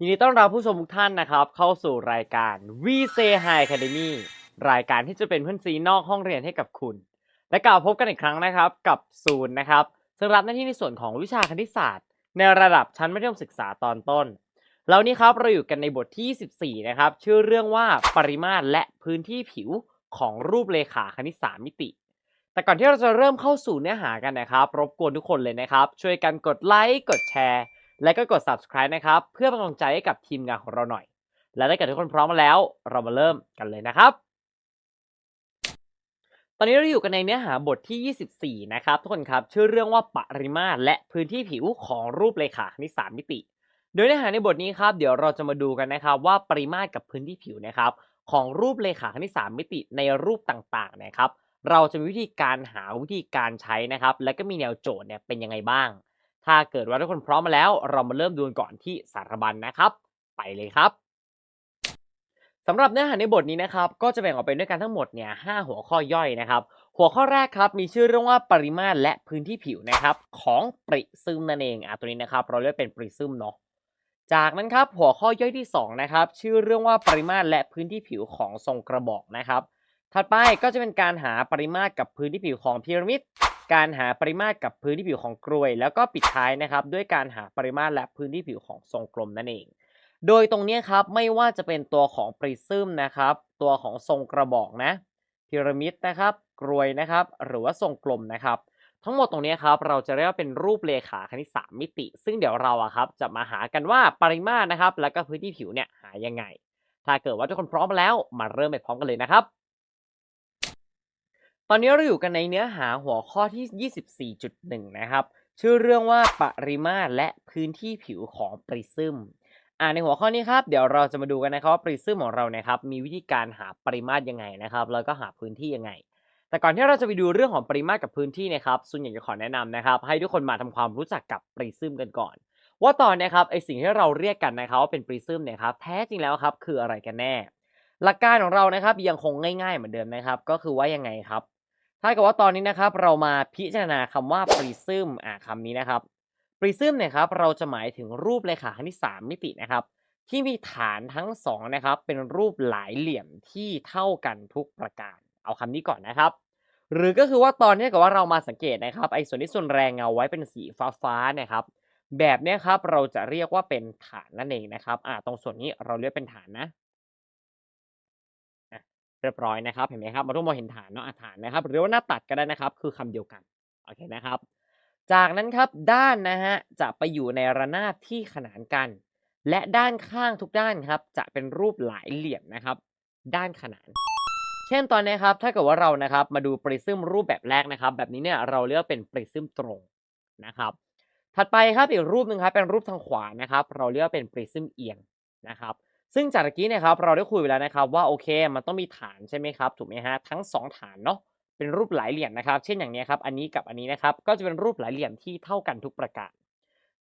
ยินดีต้อนรับผู้ชมทุกท่านนะครับ เข้าสู่รายการ We Say Hi Academy รายการที่จะเป็นเพื่อนซีนอกห้องเรียนให้กับคุณ และกลับพบกันอีกครั้งนะครับกับศูนย์นะครับซึ่งรับหน้าที่ในส่วนของวิชาคณิตศาสตร์ ในระดับชั้นมัธยมศึกษาตอนต้นแล้วนี้ครับเราอยู่กันในบทที่ 24 นะครับ ชื่อเรื่องว่าปริมาตรและพื้นที่ผิวของรูปเลขาคณิต3มิติ แต่ก่อนที่เราจะเริ่มเข้าสู่เนื้อหากันนะครับ รบกวนทุกคนเลยนะครับ ช่วยกันกดไลค์กดแชร์ และก็กด subscribe นะครับ เพื่อเป็นกำลังใจให้กับทีมงานของเราหน่อย และถ้าเกิดทุกคนพร้อมมาแล้ว เรามาเริ่มกันเลยนะครับ ตอนนี้เราอยู่กันในเนื้อหาบทที่ 24 นะครับ ทุกคนครับชื่อเรื่องว่าปริมาตรและพื้นที่ผิวของรูปเลขาคณิต3มิติ โดยเนื้อหาในบทนี้ครับเดี๋ยวเราจะมาดูกันนะครับว่าปริมาตรกับพื้นที่ผิวนะครับของรูปเลขาคณิต3มิติในรูปต่างๆนะครับเราจะมีวิธีการหาวิธีการใช้นะครับ และก็มีแนวโจทย์เนี่ยเป็นยังไงบ้าง ถ้าเกิดว่าทุกคนพร้อมมาแล้ว เรามาเริ่มดูกันก่อนที่สารบัญนะครับ ไปเลยครับสำหรับเนื้อหาในบทนี้นะครับ ก็จะแบ่งออกเป็นด้วยกันทั้งหมดเนี่ยหหัวข้อย่อยนะครับ หัวข้อแรกครับมีชื่อเรื่องว่าปริมาตรและพื้นที่ผิวนะครับของปริซึมนั่นเองอะตัวนี้นะครับ เราเรียกเป็นปริซึมเนาะจากนั้นครับหัวข้อย่อยที่สองนะครับชื่อเรื่องว่าปริมาตรและพื้นที่ผิวของทรงกระบอกนะครับ ถัดไปก็จะเป็นการหาปริมาตรกับพื้นที่ผิวของพีระมิด การหาปริมาตรกับพื้นที่ผิวของกรวย แล้วก็ปิดท้ายนะครับด้วยการหาปริมาตรและพื้นที่ผิวของทรงกลมนั่นเอง โดยตรงนี้ครับไม่ว่าจะเป็นตัวของปริซึมนะครับ ตัวของทรงกระบอกนะพีระมิดนะครับกรวยนะครับหรือว่าทรงกลมนะครับ ทั้งหมดตรงนี้ครับเราจะเรียกว่าเป็นรูปเลขาคณิต3มิติ ซึ่งเดี๋ยวเราอะครับจะมาหากันว่าปริมาตรนะครับ แล้วก็พื้นที่ผิวเนี่ยหายังไง ถ้าเกิดว่าทุกคนพร้อมแล้วมาเริ่มไปพร้อมกันเลยนะครับ ตอนนี้เราอยู่กันในเนื้อหาหัวข้อที่ 24.1 นะครับ ชื่อเรื่องว่าปริมาตรและพื้นที่ผิวของปริซึมอ่าในหัวข้อนี้ครับเดี๋ยวเราจะมาดูกันนะครับว่าปริซึมของเราเนี่ยครับมีวิธีการหาปริมาตรยังไงนะครับแล้วก็หาพื้นที่ยังไง แต่ก่อนที่เราจะไปดูเรื่องของปริมาตรกับพื้นที่นะครับซุนอยากจะขอแนะนำนะครับ ให้ทุกคนมาทำความรู้จักกับปริซึมกันก่อน ว่าตอนเนี้ครับไอสิ่งที่เราเรียกกันนะครับว่าเป็นปริซึมเนี่ยครับแท้จริงแล้วครับคืออะไรกันแน่ หลักการของเรานะครับยังคงง่ายๆเหมือนเดิมนะครับ ก็คือว่ายังไงครับ ถ้าเกิดว่าตอนนี้นะครับเรามาพิจารณาคำว่า prism อ่าคำนี้นะครับ prism เนี่ยครับเราจะหมายถึงรูปเลขาคณิต3มิตินะครับ ที่มีฐานทั้งสองนะครับ เป็นรูปหลายเหลี่ยมที่เท่ากันทุกประการ เอาคำนี้ก่อนนะครับ หรือก็คือว่าตอนนี้กับว่าเรามาสังเกตนะครับไอ้ส่วนที่ส่วนแรงเงาไว้เป็นสีฟ้าฟ้าๆนะครับ แบบเนี้ยครับเราจะเรียกว่าเป็นฐานนั่นเองนะครับอ่าตรงส่วนนี้เราเรียกเป็นฐานนะ เรียบร้อยนะครับเห็นไหมครับมาทุกมองเห็นฐานเนาะอะฐานนะครับ หรือว่าหน้าตัดก็ได้นะครับ คือคำเดียวกันโอเคนะครับ จากนั้นครับด้านนะฮะจะไปอยู่ในระนาบที่ขนานกัน และด้านข้างทุกด้านครับ จะเป็นรูปหลายเหลี่ยมนะครับ ด้านขนาน เช่นตอนนี้ครับถ้าเกิดว่าเรานะครับมาดูปริซึมรูปแบบแรกนะครับ แบบนี้เนี่ยเราเรียกเป็นปริซึมตรงนะครับ ถัดไปครับอีกรูปหนึ่งครับเป็นรูปทางขวานะครับ เราเรียกเป็นปริซึมเอียงนะครับ ซึ่งจากเมื่อกี้เนะครับเราได้คุยไปแล้วนะครับว่าโอเคมันต้องมีฐานใช่ไหมครับถูกไหมฮะทั้งสองฐานเนาะเป็นรูปหลายเหลี่ยมนะครับ เช่นอย่างนี้ครับอันนี้กับอันนี้นะครับก็จะเป็นรูปหลายเหลี่ยมที่เท่ากันทุกประการ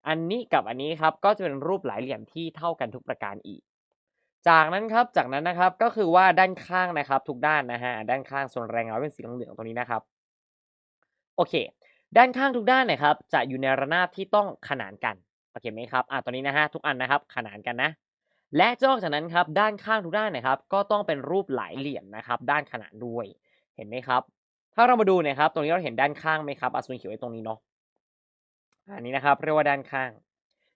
อันนี้กับอันนี้ครับก็จะเป็นรูปหลายเหลี่ยมที่เท่ากันทุกประการอีก จากนั้นครับจากนั้นนะครับก็คือว่าด้านข้างนะครับ ทุกด้านนะฮะด้านข้างส่วนแรงเงาเป็นสีเหลืองๆตรงนี้นะครับโอเค ด้านข้างทุกด้านนะครับจะอยู่ในระนาบที่ต้องขนานกันโอเคไหมครับอ่าตอนนี้นะฮะทุกอันนะครับ ขนานกันนะ และนอกจากนั้นครับด้านข้างทุกด้านนะครับ ก็ต้องเป็นรูปหลายเหลี่ยมนะครับ ด้านขนานด้วยเห็นไหมครับ ถ้าเรามาดูนะครับ ตรงนี้เราเห็นด้านข้างไหมครับอาซูนเขียวไว้ตรงนี้เนาะอันนี้นะครับเรียกว่าด้านข้าง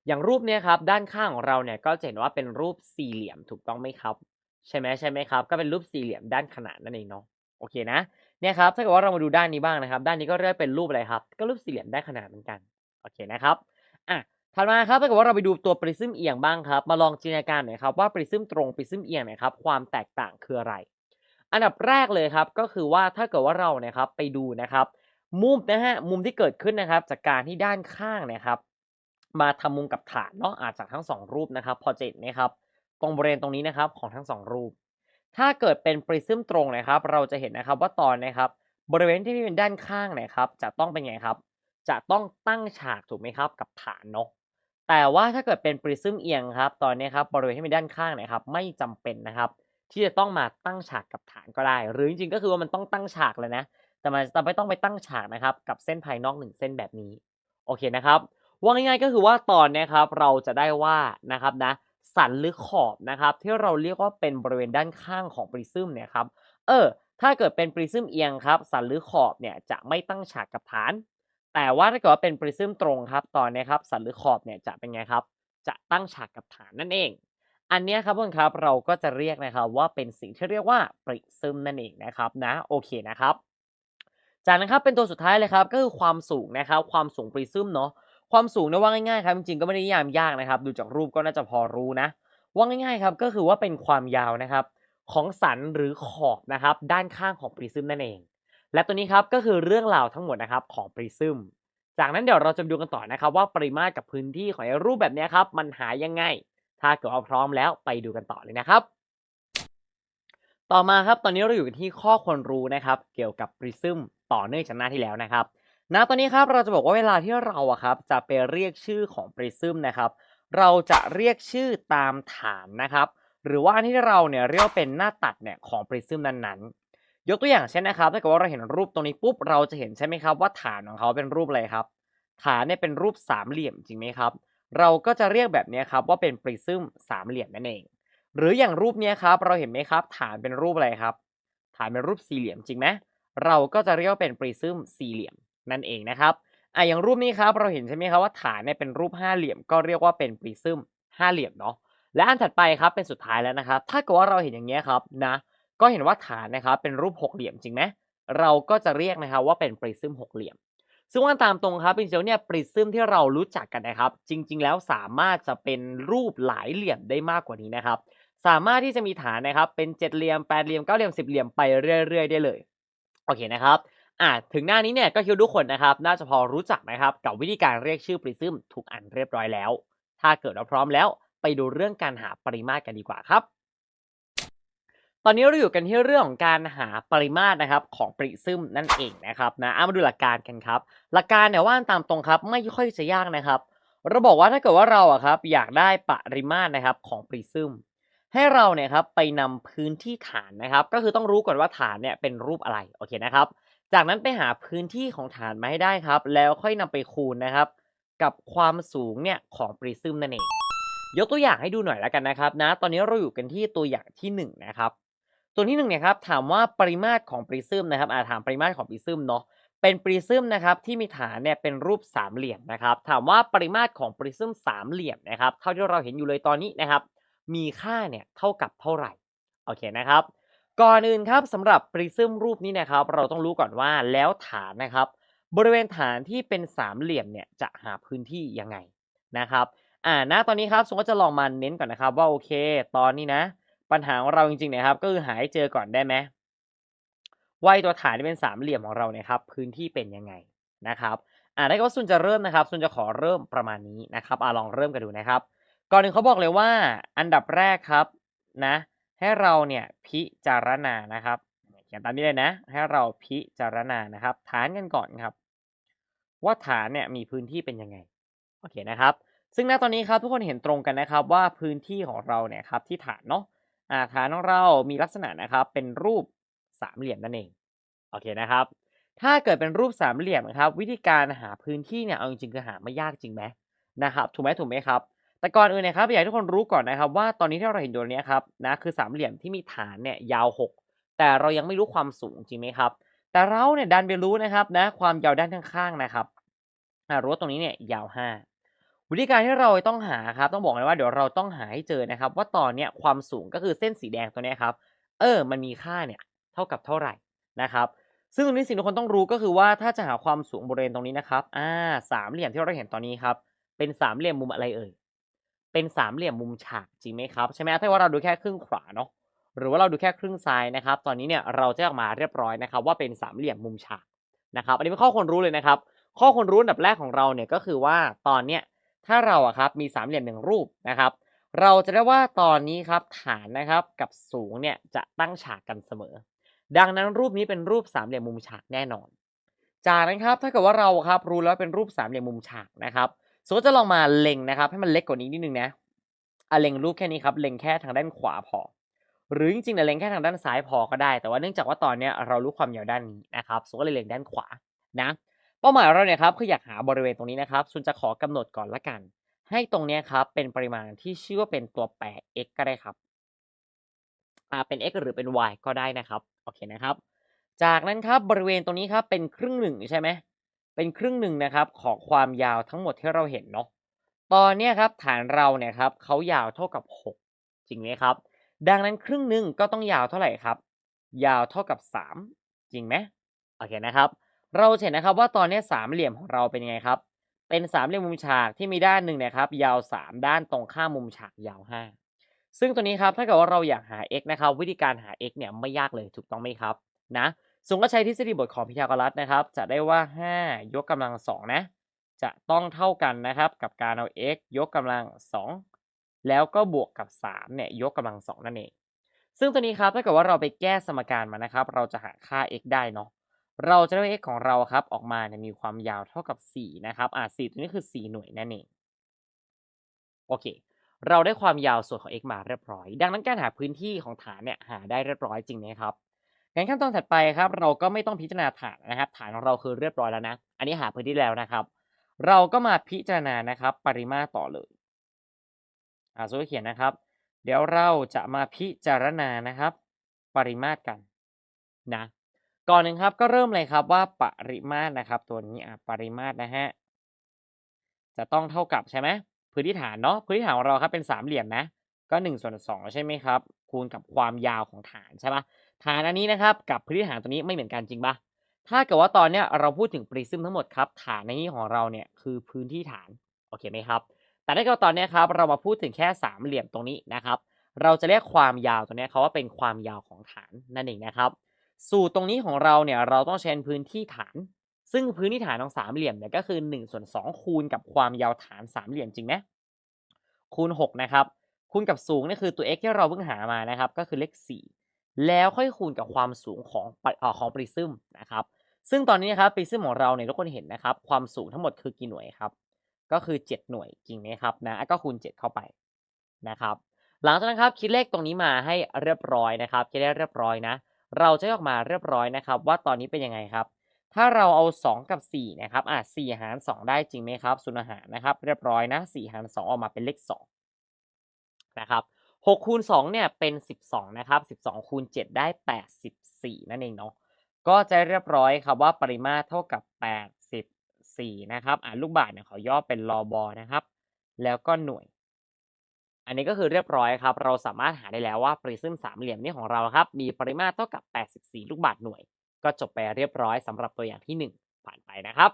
อย่างรูปเนี้ยครับ ด้านข้างของเราเนี่ยก็จะเห็นว่าเป็นรูปสี่เหลี่ยมถูกต้องไหมครับ ใช่ไหมใช่ไหมครับ ก็เป็นรูปสี่เหลี่ยมด้านขนานนั่นเองเนาะโอเคนะเนี่ยครับถ้าเกิดว่าเรามาดูด้านนี้บ้างนะครับ ด้านนี้ก็เรียกเป็นรูปอะไรครับ ก็รูปสี่เหลี่ยมด้านขนานเหมือนกันโอเคนะครับอะ ถัดมาครับถ้าเกิดว่าเราไปดูตัวปริซึมเอียงบ้างครับ มาลองจินตนาการหน่อยครับว่าปริซึมตรงปริซึมเอียงเนะครับความแตกต่างคืออะไร อันดับแรกเลยครับก็คือว่าถ้าเกิดว่าเราเนี่ยครับไปดูนะครับ มุมนะฮะมุมที่เกิดขึ้นนะครับ จากการที่ด้านข้างเนะครับ มาทำมุมกับฐานเนาะอาจจากทั้งสองรูปนะครับ พอจะเห็นไหมครับตรงบริเวณตรงนี้นะครับของทั้งสองรูป ถ้าเกิดเป็นปริซึมตรงนะครับ เราจะเห็นนะครับว่าตอนนะครับบริเวณที่เป็นด้านข้างเนะครับ จะต้องเป็นไงครับ จะต้องตั้งฉากถูกไหมครับกับฐานเนาะแต่ว่าถ้าเกิดเป็นปริซึมเอียงครับ ตอนนี้ครับบริเวณที่เป็นด้านข้างนะครับ ไม่จำเป็นนะครับ ที่จะต้องมาตั้งฉากกับฐานก็ได้ หรือจริงๆก็คือว่ามันต้องตั้งฉากเลยนะ แต่มันจะไม่ต้องไปตั้งฉากนะครับ กับเส้นภายนอกหนึ่งเส้นแบบนี้โอเคนะครับว่าง่ายๆก็คือว่าตอนนี้ครับเราจะได้ว่านะครับนะสันหรือขอบนะครับ ที่เราเรียกว่าเป็นบริเวณด้านข้างของปริซึมเนี่ยครับเออถ้าเกิดเป็นปริซึมเอียงครับ สันหรือขอบเนี่ยจะไม่ตั้งฉากกับฐาน แต่ว่าถ้าเกิดว่าเป็นปริซึมตรงครับตอนนี้ครับสันหรือขอบเนี่ยจะเป็นไงครับ จะตั้งฉากกับฐานนั่นเอง อันนี้ครับทุกคนครับเราก็จะเรียกนะครับว่าเป็นสิ่งที่เรียกว่าปริซึมนั่นเองนะครับนะโอเคนะครับ จากนั้นครับเป็นตัวสุดท้ายเลยครับก็คือความสูงนะครับความสูงปริซึมเนาะความสูงเนี่ยว่าง่ายๆครับจริงๆก็ไม่ได้นิยามยากนะครับ ดูจากรูปก็น่าจะพอรู้นะว่าง่ายๆครับก็คือว่าเป็นความยาวนะครับ ของสันหรือขอบนะครับ ด้านข้างของปริซึมนั่นเอง และตัวนี้ครับก็คือเรื่องราวทั้งหมดนะครับของปริซึมจากนั้นเดี๋ยวเราจะดูกันต่อนะครับ ว่าปริมาตรกับพื้นที่ของไอ้รูปแบบนี้ครับมันหายังไง ถ้าเกิดว่าพร้อมแล้วไปดูกันต่อเลยนะครับ ต่อมาครับตอนนี้เราอยู่กันที่ข้อควรรู้นะครับ เกี่ยวกับปริซึมต่อเนื่องจากหน้าที่แล้วนะครับณตอนนี้ครับเราจะบอกว่าเวลาที่เราอะครับจะไปเรียกชื่อของปริซึมนะครับ เราจะเรียกชื่อตามฐานนะครับ หรือว่าที่เราเนี่ยเรียกเป็นหน้าตัดเนี่ยของปริซึมนั้นๆ ยกตัวอย่างเช่นนะครับ ถ้าเกิดว่าเราเห็นรูปตรงนี้ปุ๊บเราจะเห็นใช่ไหมครับว่าฐานของเขาเป็นรูปอะไรครับ ฐานเนี่ยเป็นรูปสามเหลี่ยมจริงไหมครับ เราก็จะเรียกแบบนี้ครับว่าเป็นปริซึมสามเหลี่ยมนั่นเอง หรืออย่างรูปนี้ครับเราเห็นไหมครับ ฐานเป็นรูปอะไรครับ ฐานเป็นรูปสี่เหลี่ยมจริงไหมเราก็จะเรียกว่าเป็นปริซึมสี่เหลี่ยมนั่นเองนะครับอะอย่างรูปนี้ครับเราเห็นใช่ไหมครับว่าฐานเนี่ยเป็นรูปห้าเหลี่ยม ก็เรียกว่าเป็นปริซึมห้าเหลี่ยมเนาะและอันถัดไปครับเป็นสุดท้ายแล้วนะครับ ถ้าเกิดว่าเราเห็นอย่างเงี้ยครับนะ ก็เห็นว่าฐานนะครับเป็นรูปหกเหลี่ยมจริงไหมเราก็จะเรียกนะครับว่าเป็นปริซึมหกเหลี่ยม ซึ่งว่าตามตรงครับจริงๆเนี่ยปริซึมที่เรารู้จักกันนะครับ จริง ๆ แล้วสามารถจะเป็นรูปหลายเหลี่ยมได้มากกว่านี้นะครับ สามารถที่จะมีฐานนะครับเป็นเจ็ดเหลี่ยมแปดเหลี่ยมเก้าเหลี่ยมสิบเหลี่ยมไปเรื่อย ๆ ได้เลยโอเคนะครับอ่าถึงหน้านี้เนี่ยก็คิดทุกคนนะครับ น่าจะพอรู้จักนะครับกับวิธีการเรียกชื่อปริซึมทุกอันเรียบร้อยแล้ว ถ้าเกิดเราพร้อมแล้ว ไปดูเรื่องการหาปริมาตรกันดีกว่าครับ ตอนนี้เราอยู่กันที่เรื่องของการหาปริมาตรนะครับของปริซึมนั่นเองนะครับนะเอามาดูหลักการกันครับ หลักการเนี่ยว่าตามตรงครับไม่ค่อยจะยากนะครับ เราบอกว่าถ้าเกิดว่าเราอะครับอยากได้ปริมาตรนะครับของปริซึมให้เราเนี่ยครับไปนำพื้นที่ฐานนะครับ ก็คือต้องรู้ก่อนว่าฐานเนี่ยเป็นรูปอะไรโอเคนะครับ จากนั้นไปหาพื้นที่ของฐานมาให้ได้ครับ แล้วค่อยนำไปคูณนะครับ กับความสูงเนี่ยของปริซึมนั่นเองยกตัวอย่างให้ดูหน่อยแล้วกันนะครับนะ ตอนนี้เราอยู่กันที่ตัวอย่างที่1นงนะครับ ตัวที่1เนี่ยครับถามว่าปริมาตรของปริซึมนะครับอาถามปริมาตรของปริซึมเนาะเป็นปริซึมนะครับที่มีฐานเนี่ยเป็นรูปสามเหลี่ยมนะครับถามว่าปริมาตรของปริซึมสามเหลี่ยมนะครับเท่าที่เราเห็นอยู่เลยตอนนี้นะครับมีค่าเนี่ยเท่ากับเท่าไหร่โอเคนะครับก่อนอื่นครับสำหรับปริซึมรูปนี้นะครับ เราต้องรู้ก่อนว่าแล้วฐานนะครับ บริเวณฐานที่เป็นสามเหลี่ยมเนี่ยจะหาพื้นที่ยังไงนะครับอ่าณตอนนี้ครับสมมติจะลองมาเน้นก่อนนะครับว่าโอเค ตอนนี้นะ ปัญหาของเราจริงๆนะครับ ก็คือหาให้เจอก่อนได้ไหมว่าไอ้ตัวฐานที่เป็นสามเหลี่ยมของเราเนี่ยครับ พื้นที่เป็นยังไงนะครับอ่าได้ก็ซุนจะเริ่มนะครับซุนจะขอเริ่มประมาณนี้นะครับอ่าลองเริ่มกันดูนะครับ ก่อนหนึ่งเขาบอกเลยว่า อันดับแรกครับนะ ให้เราเนี่ยพิจารณานะครับเขียนตามนี้เลยนะ ให้เราพิจารณานะครับ ฐานกันก่อนครับ ว่าฐานเนี่ยมีพื้นที่เป็นยังไงโอเคนะครับ ซึ่งณตอนนี้ครับทุกคนเห็นตรงกันนะครับ ว่าพื้นที่ของเราเนี่ยครับที่ฐานเนาะ อ่าฐานของเรามีลักษณะนะครับ เป็นรูปสามเหลี่ยมนั่นเองโอเคนะครับ ถ้าเกิดเป็นรูปสามเหลี่ยมนะครับ วิธีการหาพื้นที่เนี่ยเอาจริงๆคือหาไม่ยากจริงไหมนะครับถูกไหมถูกไหมครับ แต่ก่อนอื่นนะครับอยากให้ทุกคนรู้ก่อนนะครับ ว่าตอนนี้ที่เราเห็นอยู่นี้ครับนะคือสามเหลี่ยมที่มีฐานเนี่ยยาว 6 แต่เรายังไม่รู้ความสูงจริงไหมครับ แต่เราเนี่ยดันไปรู้นะครับนะความยาวด้านข้างๆนะครับรู้วตรงนี้เนี่ยยาว 5 วิธีการที่เราต้องหาครับต้องบอกเลยว่าเดี๋ยวเราต้องหาให้เจอนะครับ ว่าตอนเนี้ยความสูงก็คือเส้นสีแดงตัวนี้ครับเออ มันมีค่าเนี่ยเท่ากับเท่าไหร่นะครับ ซึ่งตรงนี้สิ่งที่คนต้องรู้ก็คือว่าถ้าจะหาความสูงบริเวณตรงนี้นะครับอ่าสามเหลี่ยมที่เราเห็นตอนนี้ครับ เป็นสามเหลี่ยมมุมอะไรเอ่ยเป็นสามเหลี่ยมมุมฉากจริงไหมครับใช่ไหมถ้าว่าเราดูแค่ครึ่งขวาเนาะหรือว่าเราดูแค่ครึ่งซ้ายนะครับ ตอนนี้เนี่ยเราจะออกมาเรียบร้อยนะครับ ว่าเป็นสามเหลี่ยมมุมฉากนะครับ อันนี้เป็นข้อควรรู้เลยนะครับ ข้อควรรู้อันดับแรกของเราเนี่ยก็คือว่าตอนเนี้ย ถ้าเราอะครับมีสามเหลี่ยมหนึ่งรูปนะครับ เราจะได้ว่าตอนนี้ครับฐานนะครับกับสูงเนี่ยจะตั้งฉากกันเสมอ ดังนั้นรูปนี้เป็นรูปสามเหลี่ยมมุมฉากแน่นอน จากนั้นครับถ้าเกิดว่าเราครับรู้แล้วเป็นรูปสามเหลี่ยมมุมฉากนะครับสมมติจะลองมาเล็งนะครับ ให้มันเล็กกว่านี้นิดนึงนะอะเล็งรูปแค่นี้ครับเล็งแค่ทางด้านขวาพอ หรือจริงๆเนี่ยเล็งแค่ทางด้านซ้ายพอก็ได้ แต่ว่าเนื่องจากว่าตอนเนี้ยเรารู้ความยาวด้านนี้นะครับสมมติเลยเล็งด้านขวานะ เป้าหมายเราเนี่ยครับคืออยากหาบริเวณตรงนี้นะครับซุนจะขอกำหนดก่อนละกัน ให้ตรงเนี้ยครับเป็นปริมาณที่ชื่อว่าเป็นตัวแปร x ก็ได้ครับอ่าเป็น x หรือเป็น y ก็ได้นะครับโอเคนะครับ จากนั้นครับบริเวณตรงนี้ครับเป็นครึ่งหนึ่งใช่ไหมเป็นครึ่งหนึ่งนะครับของความยาวทั้งหมดที่เราเห็นเนาะตอนนี้ครับฐานเราเนี่ยครับเขายาวเท่ากับ 6 จริงไหมครับ ดังนั้นครึ่งหนึ่งก็ต้องยาวเท่าไหร่ครับ ยาวเท่ากับ 3 จริงไหมโอเคนะครับ เราเห็นนะครับว่าตอนนี้สามเหลี่ยมของเราเป็นยังไงครับ เป็นสามเหลี่ยมมุมฉากที่มีด้านหนึ่งนะครับยาว 3 ด้านตรงข้ามมุมฉากยาว 5 ซึ่งตัวนี้ครับถ้าเกิดว่าเราอยากหา x นะครับ วิธีการหา x เนี่ยไม่ยากเลยถูกต้องไหมครับนะส่วนก็ใช้ทฤษฎีบทของพีทาโกรัสนะครับ จะได้ว่า 5 ยกกำลัง2นะจะต้องเท่ากันนะครับกับการเอา x ยกกำลัง 2 แล้วก็บวกกับ3เนี่ยยกกำลัง 2 นั่นเอง ซึ่งตัวนี้ครับถ้าเกิดว่าเราไปแก้สมการมานะครับ เราจะหาค่า x ได้เนาะ เราจะได้ x ของเราครับออกมาเนี่ยมีความยาวเท่ากับ 4 นะครับ อ่า4ตัวนี้คือ 4 หน่วยนั่นเอง โอเค เราได้ความยาวส่วนของ x มาเรียบร้อย ดังนั้นการหาพื้นที่ของฐานเนี่ยหาได้เรียบร้อยจริงไหมครับ งั้นขั้นตอนถัดไปครับ เราก็ไม่ต้องพิจารณาฐานนะครับ ฐานของเราคือเรียบร้อยแล้วนะ อันนี้หาพื้นที่แล้วนะครับ เราก็มาพิจารณานะครับ ปริมาตรต่อเลย อ่าสมมติเขียนนะครับ เดี๋ยวเราจะมาพิจารณานะครับ ปริมาตรกันนะ ก่อนหนึ่งครับก็เริ่มเลยครับว่าปริมาตรนะครับ ตัวนี้อะปริมาตรนะฮะจะต้องเท่ากับใช่ไหมพื้นที่ฐานเนาะพื้นที่ฐานของเราครับเป็นสามเหลี่ยมนะ ก็หนึ่งส่วนสองใช่ไหมครับ คูณกับความยาวของฐานใช่ปะฐานอันนี้นะครับกับพื้นที่ฐานตัวนี้ไม่เหมือนกันจริงปะถ้าเกิดว่าตอนเนี้ยเราพูดถึงปริซึมทั้งหมดครับฐานในนี้ของเราเนี่ยคือพื้นที่ฐานโอเคไหมครับ แต่ถ้าเกิดตอนเนี้ยครับเรามาพูดถึงแค่สามเหลี่ยมตรงนี้นะครับ เราจะเรียกความยาวตัวนี้เขาว่าเป็นความยาวของฐานนั่นเองนะครับ สูตรตรงนี้ของเราเนี่ยเราต้องใช้พื้นที่ฐาน ซึ่งพื้นที่ฐานของสามเหลี่ยมเนี่ยก็คือ1ส่วน2คูณกับความยาวฐานสามเหลี่ยมจริงไหมคูณ 6 นะครับ คูณกับสูงนี่คือตัว x ที่เราเพิ่งหามานะครับ ก็คือเลข 4 แล้วค่อยคูณกับความสูงของปอของปริซึมนะครับ ซึ่งตอนนี้นะครับปริซึมของเราเนี่ยทุกคนเห็นนะครับ ความสูงทั้งหมดคือกี่หน่วยครับ ก็คือ 7 หน่วยจริงไหมครับนะก็คูณ 7 เข้าไปนะครับ หลังจากนั้นครับคิดเลขตรงนี้มาให้เรียบร้อยนะครับคิดได้เรียบร้อยนะ เราจะออกมาเรียบร้อยนะครับ ว่าตอนนี้เป็นยังไงครับ ถ้าเราเอา 2 กับ4นะครับอะ4หาร 2 ได้จริงไหมครับส่วนหารนะครับ เรียบร้อยนะ4หาร 2 ออกมาเป็นเลข2นะครับ6คูณ2เนี่ยเป็น 12นะครับ12คูณ7ได้ 84 นั่นเองเนาะก็จะเรียบร้อยครับว่าปริมาตรเท่ากับ 84 นะครับอ่าลูกบาศก์เนี่ยขอย่อเป็นลอบอนะครับ แล้วก็หน่วย อันนี้ก็คือเรียบร้อยครับ เราสามารถหาได้แล้วว่าปริซึมสามเหลี่ยมนี้ของเราครับ มีปริมาตรเท่ากับ 84 ลูกบาศก์หน่วย ก็จบไปเรียบร้อยสำหรับตัวอย่างที่ 1 ผ่านไปนะครับ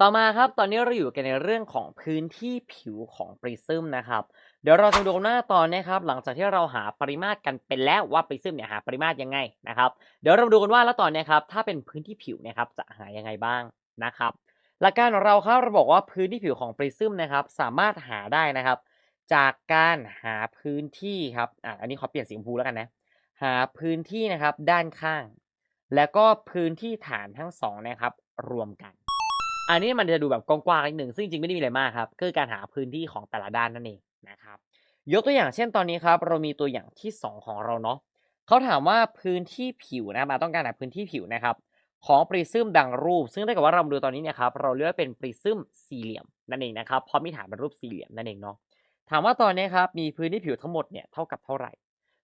ต่อมาครับ ตอนนี้เราอยู่กันในเรื่องของพื้นที่ผิวของปริซึมนะครับ เดี๋ยวเราจะดูหน้าตอนนี้ครับ หลังจากที่เราหาปริมาตรกันเป็นแล้วว่าปริซึมเนี่ยหาปริมาตรยังไงนะครับ เดี๋ยวเรามาดูกันว่าแล้วตอนนี้ครับ ถ้าเป็นพื้นที่ผิวนะครับจะหายังไงบ้างนะครับ หลักการของเราครับเราบอกว่าพื้นที่ผิวของปริซึมนะครับ สามารถหาได้นะครับ จากการหาพื้นที่ครับอะอันนี้ขอเปลี่ยนสีชมพูแล้วกันนะหาพื้นที่นะครับด้านข้าง แล้วก็พื้นที่ฐานทั้งสองนะครับ รวมกัน อันนี้มันจะดูแบบกว้างๆนิดหนึ่งซึ่งจริงไม่ได้มีอะไรมากครับคือการหาพื้นที่ของแต่ละด้านนั่นเองนะครับ ยกตัวอย่างเช่นตอนนี้ครับ เรามีตัวอย่างที่ 2 ของเราเนาะเขาถามว่าพื้นที่ผิวนะมาต้องการหาพื้นที่ผิวนะครับ ของปริซึมดังรูป ซึ่งถ้าเกิดว่าเราดูตอนนี้เนี่ยครับเราเรียกเป็นปริซึมสี่เหลี่ยมนั่นเองนะครับเพราะมีฐานเป็นรูปสี่เหลี่ยมนั่นเองเนาะถามว่าตอนนี้ครับมีพื้นที่ผิวทั้งหมดเนี่ยเท่ากับเท่าไหร่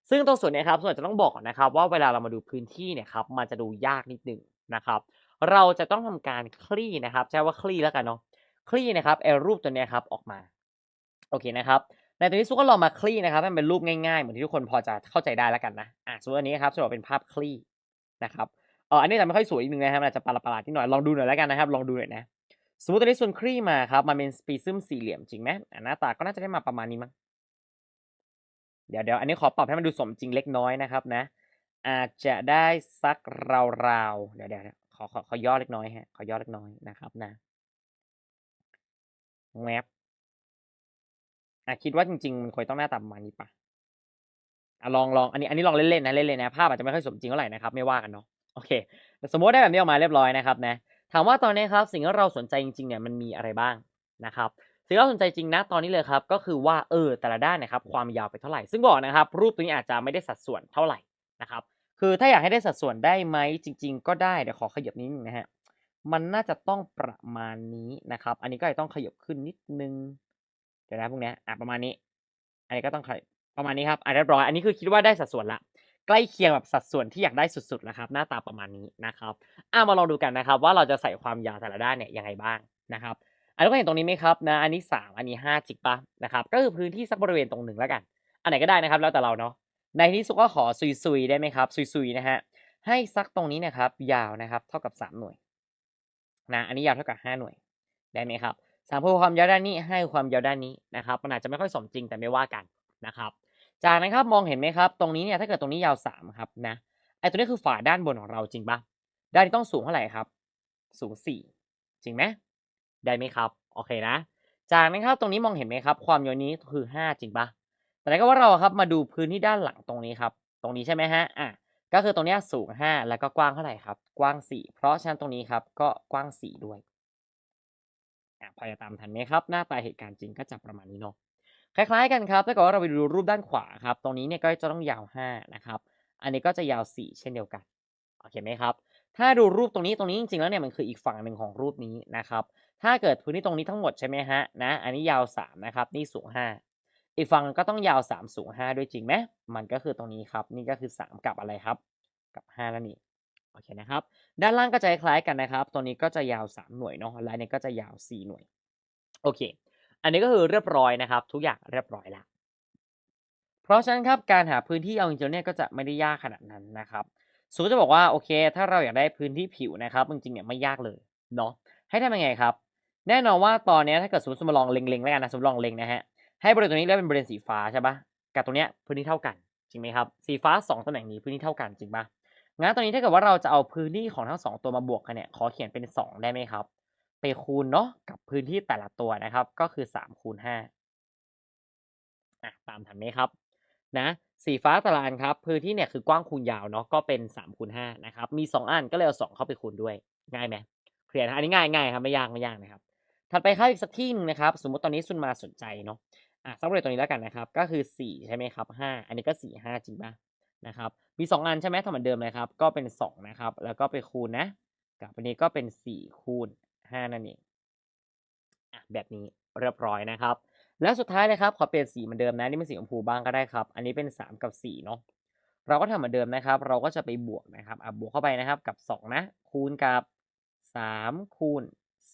ซึ่งตรงส่วนเนี้ครับส่วนจะต้องบอกนะครับว่าเวลาเรามาดูพื้นที่เนี่ยครับมันจะดูยากนิดหนึ่งนะครับ เราจะต้องทำการคลี่นะครับใช้ว่าคลี่แล้วกันเนาะคลี่นะครับไอ้รูปตัวนี้ครับออกมาโอเคนะครับในตัวนี้ซุกก็ลองมาคลี่นะครับให้มันเป็นรูปง่ายๆ เหมือนที่ทุกคนพอจะเข้าใจได้แล้วกันนะอะส่วนอันนี้ครับสำหรับเป็นภาพคลี่นะครับ เอออันนี้จะไม่ค่อยสวยอีกนึงนะครับอาจจะประหลาดๆนิดหน่อยลองดูหน่อยแล้วกันนะครับ ลองดูหน่อยนะสมมติตัวนี้ส่วนคลี่มาครับมันเป็นปริซึมสี่เหลี่ยมจริงไหมหน้าตาก็น่าจะได้มาประมาณนี้มั้งเดี๋ยวเดี๋ยวอันนี้ขอปรับให้มันดูสมจริงเล็กน้อยนะครับนะ อาจจะได้สักราวๆเดี๋ยวเดี๋ยวขอขอขอย่อเล็กน้อยฮะขอย่อเล็กน้อยนะครับนะแมปอะคิดว่าจริงๆมันควรต้องหน้าตาประมาณนี้ปะอะลองลองอันนี้อันนี้ลองเล่นๆนะเล่นๆนะภาพอาจจะไม่ค่อยสมจริงเท่าไหร่นะครับไม่ว่ากันเนาะ โอเค สมมติได้แบบนี้ออกมาเรียบร้อยนะครับนะ ถามว่าตอนนี้ครับสิ่งที่เราสนใจจริงๆเนี่ยมันมีอะไรบ้างนะครับสิ่งที่เราสนใจจริงนะตอนนี้เลยครับก็คือว่าเออแต่ละด้านนะครับความยาวไปเท่าไหร่ ซึ่งบอกนะครับรูปตัวนี้อาจจะไม่ได้สัดส่วนเท่าไหร่นะครับคือถ้าอยากให้ได้สัดส่วนได้ไหมจริง ๆ ก็ได้เดี๋ยวขอขยับนิดนึงนะฮะมันน่าจะต้องประมาณนี้นะครับ อันนี้ก็อาจจะต้องขยับขึ้นนิดนึงเดี๋ยวนะพวกเนี้ยอะประมาณนี้ อันนี้ก็ต้องขยับประมาณนี้ครับอะเรียบร้อยอันนี้คือคิดว่าได้สัดส่วนละ ใกล้เคียงแบบสัดส่วนที่อยากได้สุดๆแล้วครับ หน้าตาประมาณนี้นะครับอะมาลองดูกันนะครับ ว่าเราจะใส่ความยาวแต่ละด้านเนี่ยยังไงบ้างนะครับอันนี้ก็เห็นตรงนี้ไหมครับนะอันนี้สามอันนี้ห้าจิกปะนะครับก็คือพื้นที่สักบริเวณตรงหนึ่งแล้วกัน อันไหนก็ได้นะครับ แล้วแต่เราเนาะในที่สุดก็ขอซุยๆได้ไหมครับซุยๆนะฮะให้ซักตรงนี้นะครับ ยาวนะครับ เท่ากับสามหน่วยนะอันนี้ยาวเท่ากับห้าหน่วยได้ไหมครับสามพูความยาวด้านนี้ให้ความยาวด้านนี้นะครับมันอาจจะไม่ค่อยสมจริงแต่ไม่ว่ากันนะครับ จากนั้นครับมองเห็นไหมครับ ตรงนี้เนี่ยถ้าเกิดตรงนี้ยาวสามครับนะไอ้ตัวนี้คือฝาด้านบนของเราจริงปะด้านนี้ต้องสูงเท่าไหร่ครับ สูงสี่จริงไหมได้ไหมครับโอเคนะ จากนั้นครับตรงนี้มองเห็นไหมครับ ความยาวนี้คือห้าจริงปะแต่ก็ว่าเราครับมาดูพื้นที่ด้านหลังตรงนี้ครับ ตรงนี้ใช่ไหมฮะอะก็คือตรงนี้สูงห้าแล้วก็กว้างเท่าไหร่ครับ กว้างสี่เพราะฉะนั้นตรงนี้ครับก็กว้างสี่ด้วยอะพอจะตามทันไหมครับ หน้าตาเหตุการณ์จริงก็จะประมาณนี้เนาะ คล้ายๆกันครับถ้าเกิดว่าเราไปดูรูปด้านขวาครับ ตรงนี้เนี่ยก็จะต้องยาวห้านะครับ อันนี้ก็จะยาวสี่เช่นเดียวกัน โอเคไหมครับ ถ้าดูรูปตรงนี้ตรงนี้จริงๆแล้วเนี่ยมันคืออีกฝั่งหนึ่งของรูปนี้นะครับ ถ้าเกิดพื้นที่ตรงนี้ทั้งหมดใช่ไหมฮะนะ อันนี้ยาวสามนะครับ นี่สูงห้าอีกฝั่งก็ต้องยาวสามสูงห้าด้วยจริงไหมมันก็คือตรงนี้ครับ นี่ก็คือสามกับอะไรครับ กับห้านั่นเองโอเคนะครับ ด้านล่างก็จะคล้ายกันนะครับ ตัวนี้ก็จะยาวสามหน่วยเนาะ และนี้ก็จะยาวสี่หน่วย โอเค อันนี้ก็คือเรียบร้อยนะครับ ทุกอย่างเรียบร้อยแล้วเพราะฉะนั้นครับการหาพื้นที่เอาจริงๆเนี่ยก็จะไม่ได้ยากขนาดนั้นนะครับสมมติจะบอกว่าโอเค ถ้าเราอยากได้พื้นที่ผิวนะครับจริงๆเนี่ยไม่ยากเลยเนาะให้ทำยังไงครับ แน่นอนว่าตอนนี้ถ้าเกิดสมมติสมมติลองเล็งๆแล้วกันนะสมมติลองเล็งนะฮะให้บริเวณตรงนี้เรียกเป็นบริเวณสีฟ้าใช่ปะกับตรงเนี้ยพื้นที่เท่ากันจริงไหมครับสีฟ้าสองตำแหน่งนี้พื้นที่เท่ากันจริงปะงั้นตรงนี้ถ้าเกิดว่าเราจะเอาพื้นที่ของทั้งสองตัวมาบวกกันเนี่ยขอเขียนเป็นสองได้ไหมครับ คูณเนาะกับพื้นที่แต่ละตัวนะครับ ก็คือสามคูณห้าอะตามทันไหมครับนะสีฟ้าตารางครับ พื้นที่เนี่ยคือกว้างคูณยาวเนาะก็เป็น3คูณ5นะครับมี 2 อันก็เลยเอา2เข้าไปคูณด้วยง่ายไหมเคลียร์นะอันนี้ง่ายง่ายครับไม่ยากไม่ยากนะครับ ถัดไปครับอีกสักที่หนึงนะครับ สมมติตอนนี้ซุนมาสนใจเนาะอะสักเลยตรงนี้แล้วกันนะครับ ก็คือ 4 ใช่ไหมครับ 5 อันนี้ก็ 4 5 จริงป่ะนะครับมี 2 อันใช่ไหมทำเหมือนเดิมเลยครับ ก็เป็น 2 นะครับ แล้วก็ไปคูณนะกับอันนี้ก็เป็น 4 คูณ 5นั่นเองแบบนี้เรียบร้อยนะครับ แล้วสุดท้ายเลยครับขอเปลี่ยนสีเหมือนเดิมนะนี่เป็นสีชมพูบ้างก็ได้ครับ อันนี้เป็น 3 กับ4เนาะเราก็ทำเหมือนเดิมนะครับ เราก็จะไปบวกนะครับอะบวกเข้าไปนะครับกับ 2 นะ คูณกับ 3 คูณ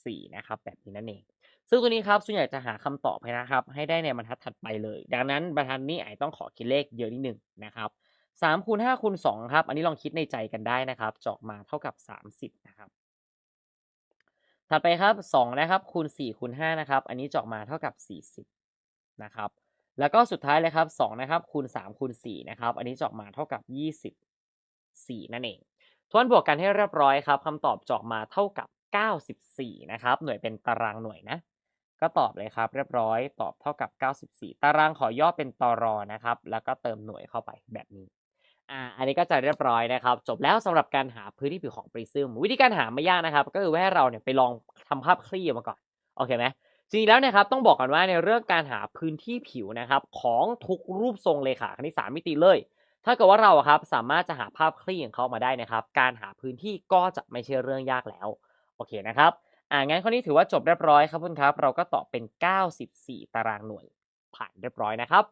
4นะครับแบบนี้นั่นเอง ซึ่งตัวนี้ครับส่วนใหญ่จะหาคำตอบให้นะครับ ให้ได้ในบรรทัดถัดไปเลย ดังนั้นบรรทัดนี้อาจต้องขอคิดเลขเยอะนิดหนึ่งนะครับ3คูณ5คูณ2ครับ อันนี้ลองคิดในใจกันได้นะครับจออกมาเท่ากับ 30นะครับ ถัดไปครับ2นะครับคูณ4คูณ5นะครับ อันนี้จอกมาเท่ากับ 40นะครับ แล้วก็สุดท้ายเลยครับ2นะครับคูณ3คูณ4นะครับ อันนี้จอกมาเท่ากับ 24 นั่นเอง ทวนบวกกันให้เรียบร้อยครับคำตอบจอกมาเท่ากับ 94 นะครับ หน่วยเป็นตารางหน่วยนะ ก็ตอบเลยครับ เรียบร้อย ตอบเท่ากับ 94 ตารางขอย่อเป็นตรอนะครับ แล้วก็เติมหน่วยเข้าไปแบบนี้ อ่าอันนี้ก็จะเรียบร้อยนะครับ จบแล้วสำหรับการหาพื้นที่ผิวของ Prism วิธีการหาไม่ยากนะครับ ก็คือว่าให้เราเนี่ยไปลองทำภาพคลี่มาก่อนโอเคไหมจริงๆแล้วนะครับต้องบอกกันว่าในเรื่องการหาพื้นที่ผิวนะครับของทุกรูปทรงเลขาคณิตสามมิติเลย ถ้าเกิดว่าเราอะครับสามารถจะหาภาพคลี่ของเขามาได้นะครับ การหาพื้นที่ก็จะไม่ใช่เรื่องยากแล้วโอเคนะครับอ่างั้นข้อนี้ถือว่าจบเรียบร้อยครับคุณครับ เราก็ตอบเป็น 94 ตารางหน่วยผ่านเรียบร้อยนะครับ